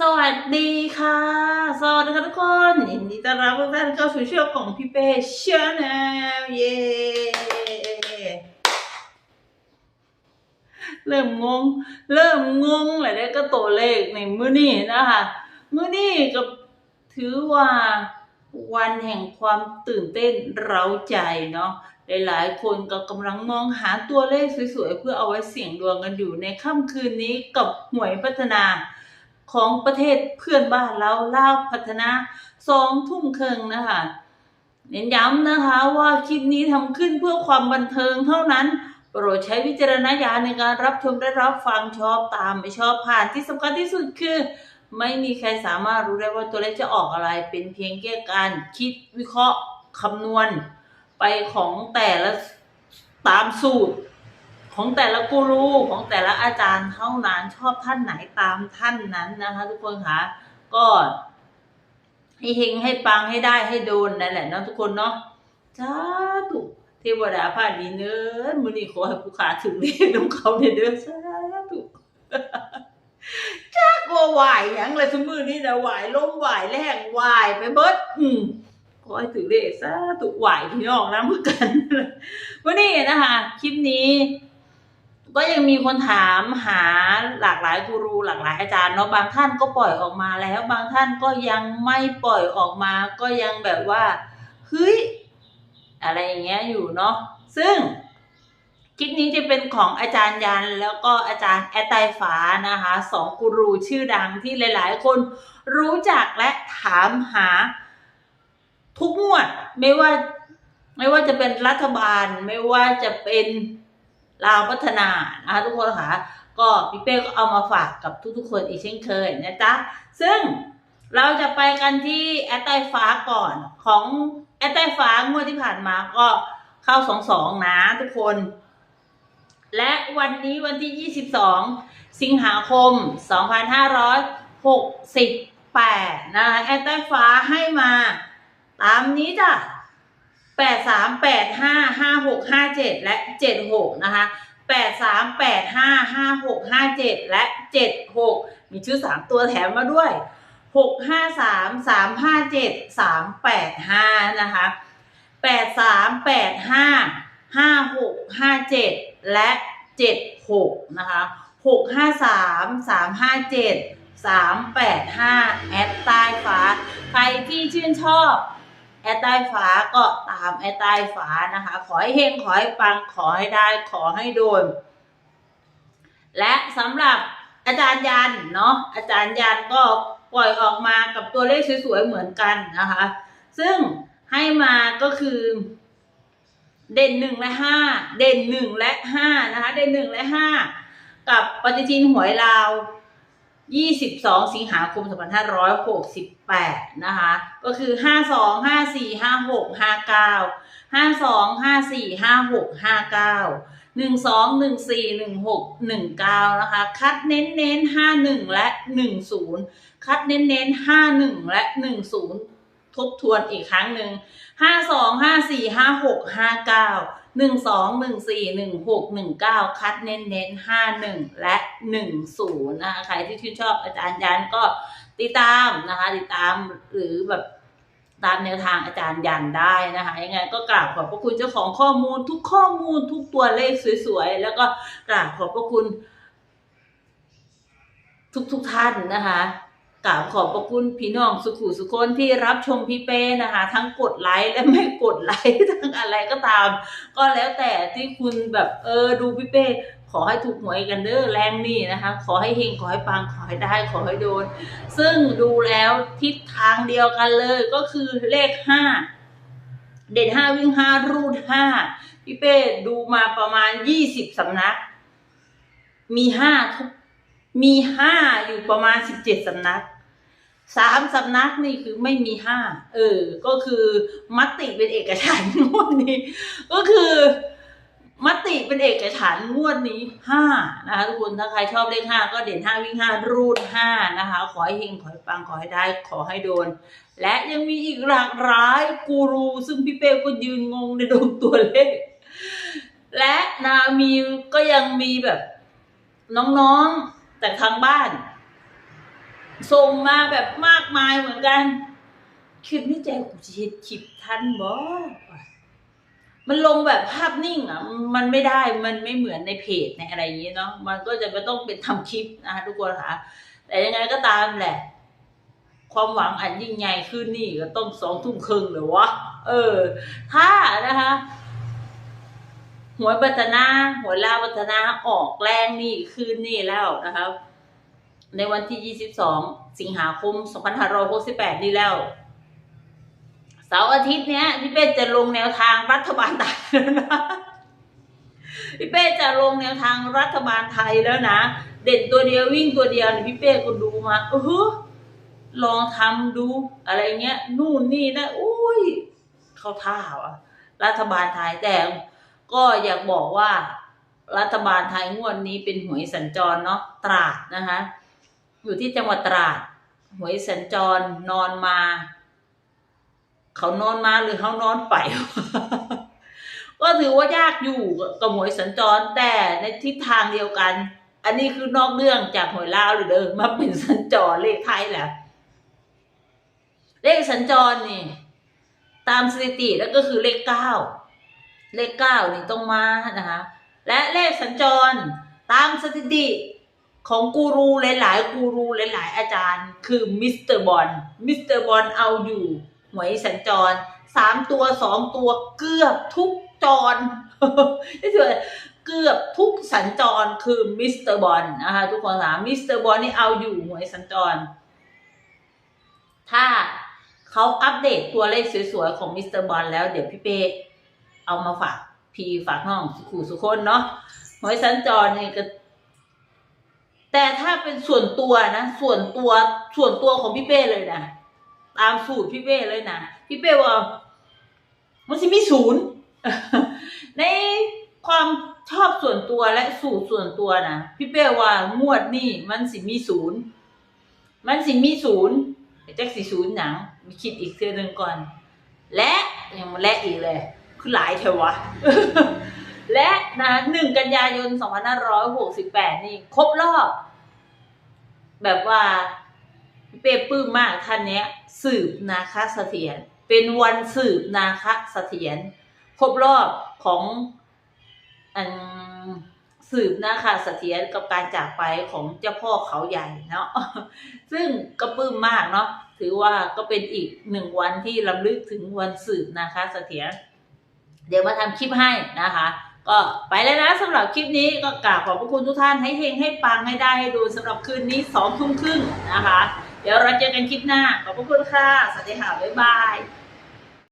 สวัสดีค่ะ สวัสดีค่ะทุกคนยินดีต้อนรับทุกท่านเข้าสู่ช่องของพี่เป้ชาแนลเย้เริ่มงง เริ่มงงหละแล้ก็ตัวเลขในมื้อนี้นะคะมื้อนี้ก็ถือว่าวันแห่งความตื่นเต้นเร้าใจเนาะหลายๆ คนก็กำลังมองหาตัวเลขสวยๆ เพื่อเอาไว้เสี่ยงดวงกันอยู่ในค่ำคืนนี้กับหวยพัฒนา ของประเทศเพื่อนบ้านเราลาวพัฒนาสองทุ่มครึ่งนะคะเน้นย้ำนะคะว่าคลิปนี้ทำขึ้นเพื่อความบันเทิงเท่านั้น โปรดใช้วิจารณญาณในการรับชมและรับฟังชอบตามไม่ชอบผ่านที่สำคัญที่สุดคือ ไม่มีใครสามารถรู้ได้ว่าตัวเลขจะออกอะไร เป็นเพียงแค่การคิดวิเคราะห์คำนวณ ไปของแต่ละตามสูตร ของแต่ละกูรูของแต่ละอาจารย์เท่านั้นชอบท่านไหนตามท่านนั้นนะคะ ทุกคนคะก็ให้เฮงให้ปังให้ได้ให้โดนนั่นแหละเนาะทุกคนเนาะจ้าถูกเทวดาผ่านดีเนื้อมือนี้ขอให้ผู้ขาถึงเรียกน้ำเขาเด้อเด้อสาธุจ้ากลัวไหวหยังเลยทุกมือนี้นะไหวล้มไหวแรงไหวไปเบิดอืมขอให้ถึงเรียกสาธุไหวพี่น้องนะเมื่อกัน วันนี้นะคะ คลิปนี้ ก็ยังมีคนถามหาหลากหลายกูรูหลากหลายอาจารย์เนาะบางท่านก็ปล่อยออกมาแล้ว บางท่านก็ยังไม่ปล่อยออกมา ก็ยังแบบว่าเฮ้ยอะไรอย่างเงี้ยอยู่เนาะซึ่งคลิปนี้จะเป็นของอาจารย์ยันแล้วก็อาจารย์แอตไตฟ้านะคะสองกูรูชื่อดังที่หลาย ๆ คนรู้จักและถามหาทุกงวด ไม่ว่าไม่ว่าจะเป็นรัฐบาล ไม่ว่าจะเป็น ลาวพัฒนานะคะทุกคนค่ะก็พี่เป้ก็เอามาฝากกับทุกๆคนอีกเช่นเคยนะจ๊ะ ซึ่งเราจะไปกันที่แอตไตฟ้าก่อนของแอตไตฟ้างวดที่ผ่านมาก็เข้าสองสองนะทุกคน และวันนี้วันที่22สิบสองสิงหาคม2568นะคะแอตไตฟ้าให้มา ตามนี้จ้ะ แปดสามแปดห้าห้าหกห้าเจ็ดและเจ็ดหกนะคะแปดสามแปดห้าห้าหกห้าเจ็ดและเจ็ดหกมีชื่อสามตัวแถมมาด้วยหกห้าสามสามห้าเจ็ดสามแปดห้านะคะแปดสามแปดห้าห้าหกห้าเจ็ดและเจ็ดหกนะคะหกห้าสามสามห้าเจ็ดสามแปดห้าแอดใต้ฟ้า ใครที่ชื่นชอบ แอดใต้ฟ้าก็ตามแอดใต้ฟ้านะคะ ขอให้เฮงขอให้ปังขอให้ได้ขอให้โดน และสำหรับอาจารย์ยันเนาะอาจารย์ยันก็ปล่อยออกมากับตัวเลขสวยๆเหมือนกันนะคะ ซึ่งให้มาก็คือ เด่นหนึ่งและห้าเด่นหนึ่งและห้านะคะ เด่นหนึ่งและห้ากับปฏิทินหวยลาว 22 สิงหาคม 2568 นะคะ ก็คือ 52 54 56 59 52 54 56 59 12 14 16 19 นะคะ คัดเน้นเน้น51 และ 10 คัดเน้นเน้น51 และ 10 ทบทวนอีกครั้งหนึ่ง 52 54 56 59 หนึ่งสองหนึ่งสี่หนึ่งหกหนึ่งเก้าคัดเน้นเน้นห้าหนึ่งและหนึ่งศูนย์นะคะใครที่ชื่นชอบอาจารย์ยันก็ติดตามนะคะติดตามหรือแบบตามแนวทางอาจารย์ยันได้นะคะยังไงก็กราบขอบพระคุณเจ้าของข้อมูลทุกข้อมูลทุกตัวเลขสวยๆ แล้วก็กราบขอบพระคุณ ทุกๆท่านนะคะ กราบขอบพระคุณพี่น้องสุขุสุคนที่รับชมพี่เป้นะคะ ทั้งกดไลค์และไม่กดไลค์ทั้งอะไรก็ตาม ก็แล้วแต่ที่คุณแบบเออดูพี่เป้ขอให้ถูกหวยกันเด้อแรงนี่นะคะ ขอให้เฮงขอให้ปังขอให้ได้ขอให้โดน ซึ่งดูแล้วทิศทางเดียวกันเลยก็คือเลขห้าเด่นห้าวิ่งห้ารูดห้าพี่เป้ดูมาประมาณยี่สิบสำนัก มีห้าทุก มีห้าอยู่ประมาณสิบเจ็ดสำนักสามสำนักนี่คือไม่มีห้าเออ ก็คือมติเป็นเอกฉันงวดนี้ ก็คือมติเป็นเอกฉันงวดนี้ห้านะคะทุกคนถ้าใครชอบเลขห้าก็เด่นห้าวิ่งห้ารูดห้านะคะ ขอให้เฮงขอให้ปังขอให้ได้ขอให้โดน และยังมีอีกหลากหลายกูรูซึ่งพี่เป้ก็ยืนงงในดวงตัวเลข และนามีก็ยังมีแบบน้องๆ แต่ทางบ้าน ส่งมาแบบมากมายเหมือนกัน คิดในใจกูจะเห็นคลิปทันบ่มันลงแบบภาพนิ่งอะ มันไม่ได้ มันไม่เหมือนในเพจในอะไรอย่างนี้เนาะ มันก็จะไม่ต้องเป็นทำคลิปนะคะทุกคนค่ะ แต่ยังไงก็ตามแหละ ความหวังอันยิ่งใหญ่ขึ้นนี่ก็ต้องสองทุ่มครึ่งหรือวะ เออ ถ้านะคะ หวยบัตนาหวยลาวบัตนาออกแรงนี่คืนนี่แล้วนะครับในวันที่ 22 สิงหาคม 2568 นี่แล้วเสาร์อาทิตย์เนี้ยพี่เป้จะลงแนวทางรัฐบาลไทยแล้วนะพี่เป้จะลงแนวทางรัฐบาลไทยแล้วนะเด่นตัวเดียววิ่งตัวเดียวพี่เป้ก็ดูมาเออลองทำดูอะไรเงี้ย นู่นนี่นะอุ้ยเข้าท่าวะรัฐบาลไทยแต่ ก็อยากบอกว่ารัฐบาลไทยงวดนี้เป็นหวยสัญจรเนาะตราดนะคะ อยู่ที่จังหวัดตราด หวยสัญจรนอนมา เขานอนมาหรือเขานอนไป ก็ถือว่ายากอยู่กับหวยสัญจรแต่ในทิศทางเดียวกัน อันนี้คือนอกเรื่องจากหวยลาวหรือเดิมมาเป็นสัญจรเลขไทยแหละเลขสัญจรนี่ ตามสถิติแล้วก็คือเลขเก้า เลขเก้านี่ต้องมานะคะและเลขสัญจรตามสถิติของกูรูหลายๆกูรูหลายๆอาจารย์ คือมิสเตอร์บอลมิสเตอร์บอลเอาอยู่หวยสัญจรสามตัวสองตัวเกือบทุกจรนี่ถือเกือบทุกสัญจรคือมิสเตอร์บอลนะคะทุกคนถามมิสเตอร์บอลนี่เอาอยู่หวยสัญจร ถ้าเขาอัปเดตตัวเลขสวยๆของมิสเตอร์บอลแล้วเดี๋ยวพี่เป้ เอามาฝากพี่ฝากน้องสุขุสุคนเนาะหวยสัญจรนี่ก็ แต่ถ้าเป็นส่วนตัวนะส่วนตัวส่วนตัวของพี่เป้เลยนะตามสูตรพี่เป้เลยนะพี่เป้ว่ามันจะมีศูนย์ในความชอบส่วนตัวและสูตรส่วนตัวนะพี่เป้ว่างวดนี่มันสิมีศูนย์มันสิมีศูนย์แจ็คสีศูนย์หนังมีคิดอีกเทื่อหนึ่งก่อน และยังมาและอีกเลย คือหลายเทวะ และนะหนึ่งกันยายนสองพันห้าร้อยหกสิบแปดนี่ ครบรอบ แบบว่าเป้ปลื้มมากท่านเนี้ย สืบนาคเสถียรเป็นวันสืบนาคเสถียรครบรอบของอันสืบนาคเสถียรกับการจากไปของเจ้าพ่อเขาใหญ่เนาะซึ่งก็ปลื้มมากเนาะถือว่าก็เป็นอีกหนึ่งวันที่ลำลึกถึงวันสืบนะคะเสถียร เดี๋ยวมาทำคลิปให้นะคะ ก็ไปแล้วนะสำหรับคลิปนี้ก็กราบขอบพระคุณทุกท่านให้เฮงให้ปังให้ได้ให้ดูสำหรับคืนนี้สองทุ่มครึ่งนะคะ เดี๋ยวเราเจอกันคลิปหน้าขอบพระคุณค่ะสวัสดีค่ะบ๊ายบาย